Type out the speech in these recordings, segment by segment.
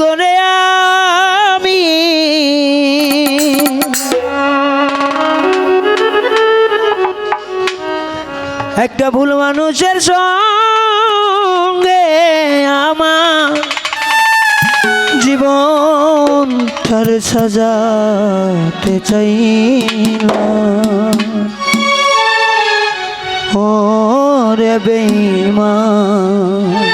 করে আমি। একটা ভুল মানুষের সঙ্গে আমার জীবন ঠার সাজাতে চাই ও রে বেঈমান।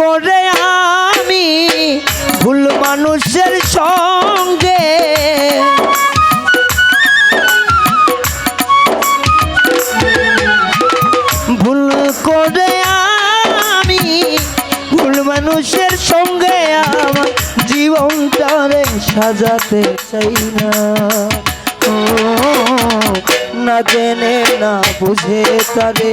করে আমি ভুল মানুষের সঙ্গে। ভুল করে আমি ভুল মানুষের সঙ্গে আমার জীবনটারে সাজাতে চাই না। না জেনে, না বুঝে তারে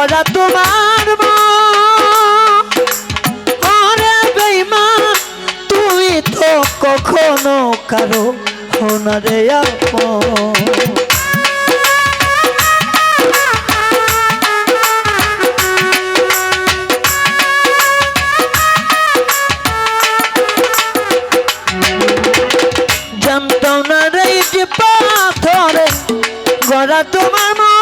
গড়া তোমার বেইমান তুই তো কখনো কারও হোনারে জানতাম না রে পাথরে গড়া তোমার তুমি তো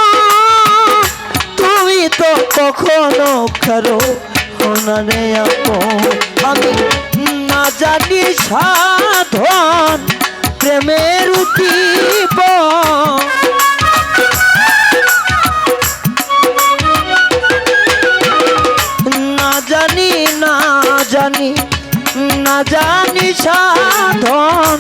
কখনো কারও আপন। আমি না জানি সাধন, প্রেমের উদ্দীপ না জানি না জানি না জানি সাধন,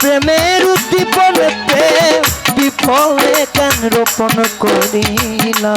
প্রেমের উদ্দীপনে প্রেম বিফলে কেন রোপণ করিলা?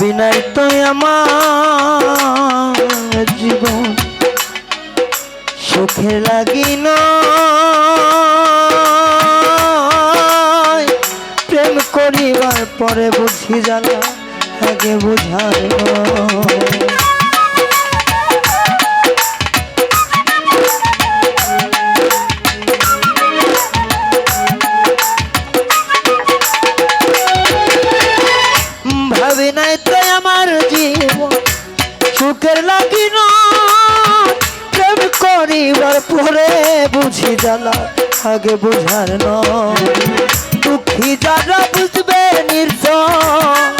হাসিনাই তো আমার জীবন। সুখে লাগি না প্রেম করিবার পরে বুঝি জানা আগে বুঝায় জ্বালা, আগে বুঝার ন দুঃখী যারা বুঝবে নির্জন।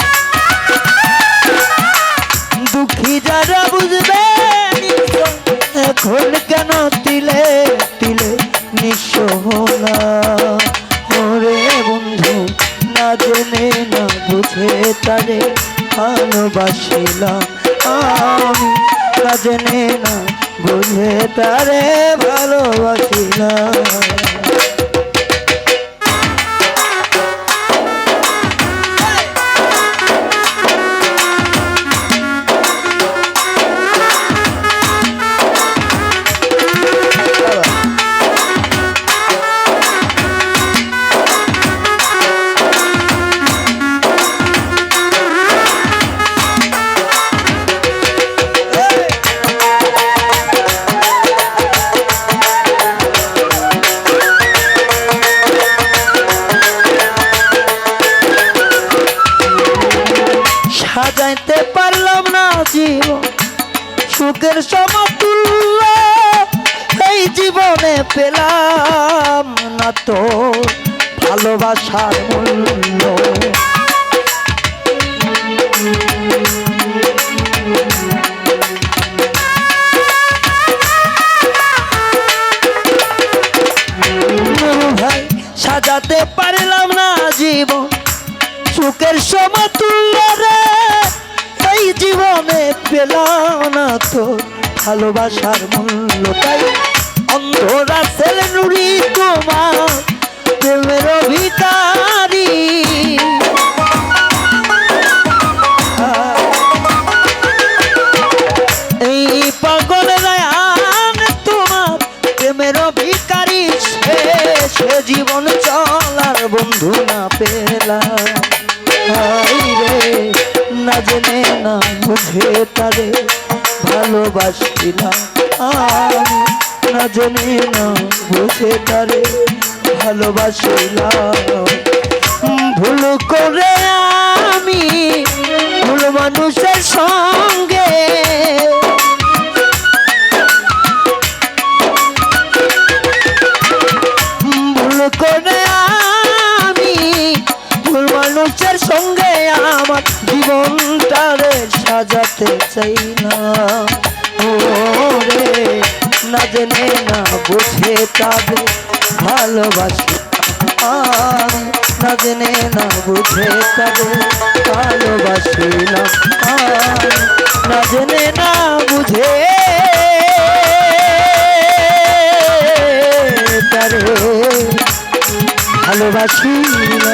দুঃখী যারা বুঝবে এখন কেন তিলে তিলে নিঃস হলা। ওরে বন্ধু, না জেনে, না বুঝে তারে ভালোবাসিলাম। আমি না জেনে, না বুঝে তারে ভালোবাসিলাম সাজাইতে পারলাম না জীবন। সুখের সমতুল্য এই জীবনে পেলাম না তো ভালোবাসার মূল্য। সাজাতে পারলাম না জীবন। সুখের জীবনে পেলাম না তো ভালোবাসার মূল্য তাই অন্ধরা ছেলে নুরি তোমার প্রেমের ভিকারি এই পাগল রায়ান তোমার প্রেমের ভিকারি সে জীবন চলার বন্ধু না পেলাম। রে না জেনে বুঝে তারে ভালোবাসিলাম। আমি না জমি না বুঝে তারে ভালোবাসিলাম। ভুল করে আমি ভুল মানুষের সাজাতে চাই না। ও রে না জেনে, না বুঝে তাদের ভালোবাসি। আমি না জেনে, না বুঝে তাদের ভালোবাসিলাম আমি না জেনে, না বুঝে তারে ভালোবাসি না।